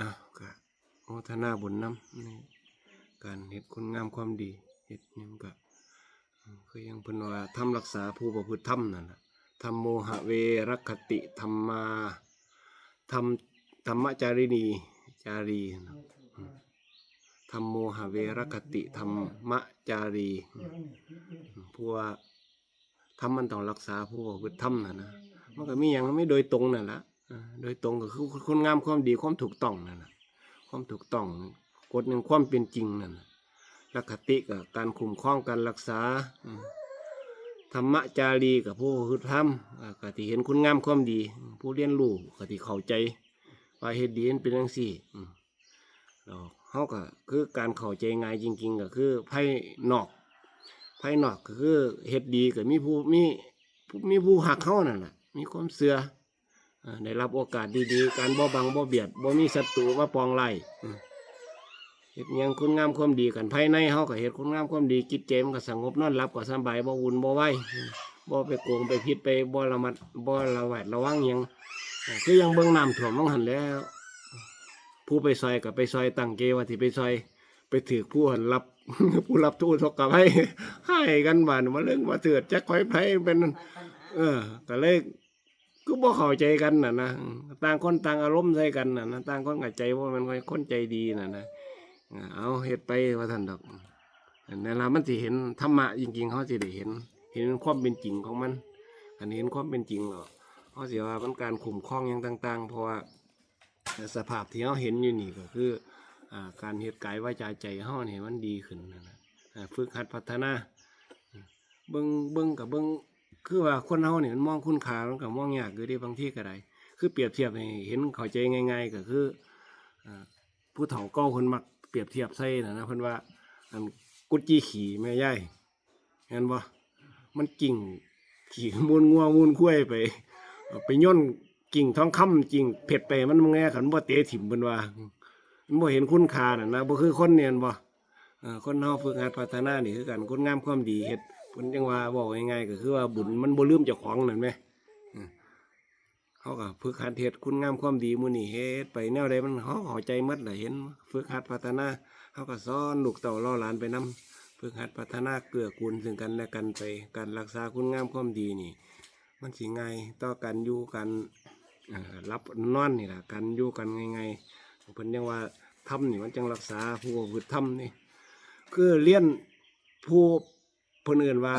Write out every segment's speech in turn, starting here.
อะก็โมทนาบุญน้ำในการเฮ็ดคุณงามความดีเฮ็ดหยังก็คือยังเพิ่นว่าทำรักษาผู้ประพฤติธรรมนั่นน่ะธรรมโมหะเวรคติธรรมาธรรมธรรมจารินีจารีธรรมโมหะเวรคติธรรมจารีผู้ว่าธรรมมันต้องรักษาผู้ประพฤติธรรมน่ะนะมันก็มีอย่างไม่โดยตรงนั่นแหละอ่า โดยตรงก็คือคุณงามความดีความถูกต้องนั่นน่ะความถูกต้องกฎหนึ่งความเป็นจริงนั่นน่ะลักขติกับการคุ้มครองการรักษาธรรมจารีกับผู้คือธรรมก็ที่เห็นคุณงามความดี ผู้เรียนรู้ก็ที่เข้าใจว่าเหตุดีมันเป็นจังซี่อืมแล้วเขาก็คือการเข้าใจง่ายจริง ๆ ก็คือภายนอกภายนอกก็คือเหตุดีก็มีผู้มีมีผู้หักเขานั่นแหละมีความเสื่ออ่า ได้รับโอกาสดีๆ การบ่บังบ่เบียดบ่มีศัตรูมาปองไล่เฮ็ดยังคุณงามความดีกันภายในเฮาก็เฮ็ดคุณงามความดีจิตใจมันก็สงบนอนหลับก็สบายบ่วุ่นบ่ไหวบ่ไปโกงไปผิดไปบ่ระมัดบ่ระแวดระวังยังอ่าคือยังเบิ่งน้ำท่วมมังหันแล้ว ผู้ไปซอยก็ไปซอยตั้งเกว่าที่ไปซอย ไปถือผู้หันรับผู้รับทูตทกกับให้ให้กันบานมาเรื่องมาเถือดจักคอยไผเป็น เออก็เลย ก็บ่เข้าใจกันน่ะนะต่างคนต่างอารมณ์ใส่กันน่ะนะต่างคนกับใจว่ามันคนใจดีน่ะนะเอาเฮ็ดไปว่าท่านดอกอันนั่นล่ะมันสิเห็นธรรมะจริงๆเขาสิได้เห็น เห็นความเป็นจริงของมัน อันเห็นความเป็นจริงแล้วเขาสิว่ามันการคุ้มครองอย่างต่าง ๆ เพราะว่าสภาพที่เขาเห็นอยู่นี่ก็คือการเฮ็ดกายวาใจใจเฮาเนี่ยมันดีขึ้นนะนะอ่าฝึกหัดพัฒนาเบิ่งเบิ่งกับเบิ่ง คือว่าคนเฮาเนี่ยมันมองคุณค่ามันก็มองยากอยู่เด้บางทีก็ได้คือเปรียบเทียบให้เห็นเข้าใจง่าย ๆ ก็คืออผู้เฒ่าเก่าคนมักเปรียบเทียบใส่นะนะเพิ่นว่าอันกุดจี้ขี่แม่ยายเห็นบ่มันกิ่งขี่มูลงัวมูลคุ้ยไป ไปย่นกิ่งทองคำกิ่งเผ็ดไปมันแง่ขันบ่เตะถิ่มเพิ่นว่ามันบ่เห็นคุณค่าน่ะนะบ่คือคนเนี่ยนบ่เออคนเฮาฝึกหัดพัฒนานี่คือกันคนงามความดีเฮ็ด เพิ่นจังว่าบอกง่ายๆก็คือว่าบุญมันบ่ลืมเจ้าของนั่นแหมเขาก็ฝึกหัดเฮ็ดคุณงามความดีมื้อนี้เฮ็ดไปแนวใดมันเฮาเข้าใจหมดเล่ะเห็นฝึกหัดพัฒนาเฮาก็สอนลูกเต้าล่อหลานไปนํฝึกหัดพัฒนาเกื้อกูลซึ่งกันและกันไปการรักษาคุณงามความดีนี่ มันสิง่ายต่อกันอยู่กันรับนอนนี่แหละกันอยู่กันง่ายๆเพิ่นยังว่าทำนี่มันจังรักษาผู้ประพฤติธรรมนี่คือเรียนผู้ พิ่นเอื่นว่า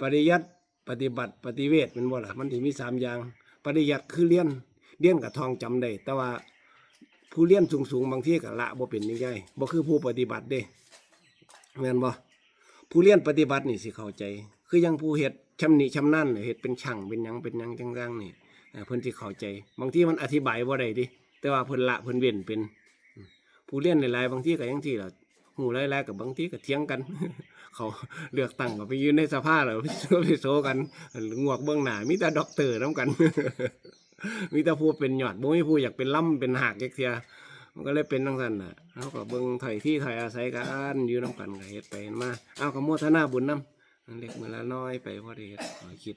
ปริยัติปฏิบัติปฏิเวทเป็นบ่ล่ะมันถึมีสามอย่าง ปริยัติคือเรียนเรียนกับทองจำได้แต่ว่าผู้เรียนสูงๆบางที่ก็ละบ่เป็นนี่ไงบ่คือผู้ปฏิบัติเด้แม่นบ่ผู้เรียนปฏิบัตินี่สิเข้าใจ คือยังผู้เฮ็ดชำนิชำนาญน่ะเฮ็ดเป็นช่างเป็นหยังเป็นหยังจังๆนี่เอ่อเพิ่นสิเข้าใจ บางที่มันอธิบายบ่ได้ดิแต่ว่าเพิ่นละเพิ่นเว้นเป็น ผู้เรียนหลายๆบางที่ก็ยังที่เรา หูหลายๆกับบางทีก็เถียงกัน เขาเลือกตั้งก็ไปยืนในสภาแล้วไปโซกันงวกเบื้องหน้ามีแต่ด็อกเตอร์น้ำกันมีแต่ผู้เป็นหยอดบ่มีผู้อยากเป็นล่ำเป็นหากเอกเทียมันก็เลยเป็นทั้งนั้นน่ะเขาก็เบิ่งถอยที่ถอยอาศัยกันอยู่น้ำกันก็เฮ็ดไปเฮ็ดมาเอาก็โมทนาบุญน้ำเล็กมือละน้อยไปพอดีขอคิด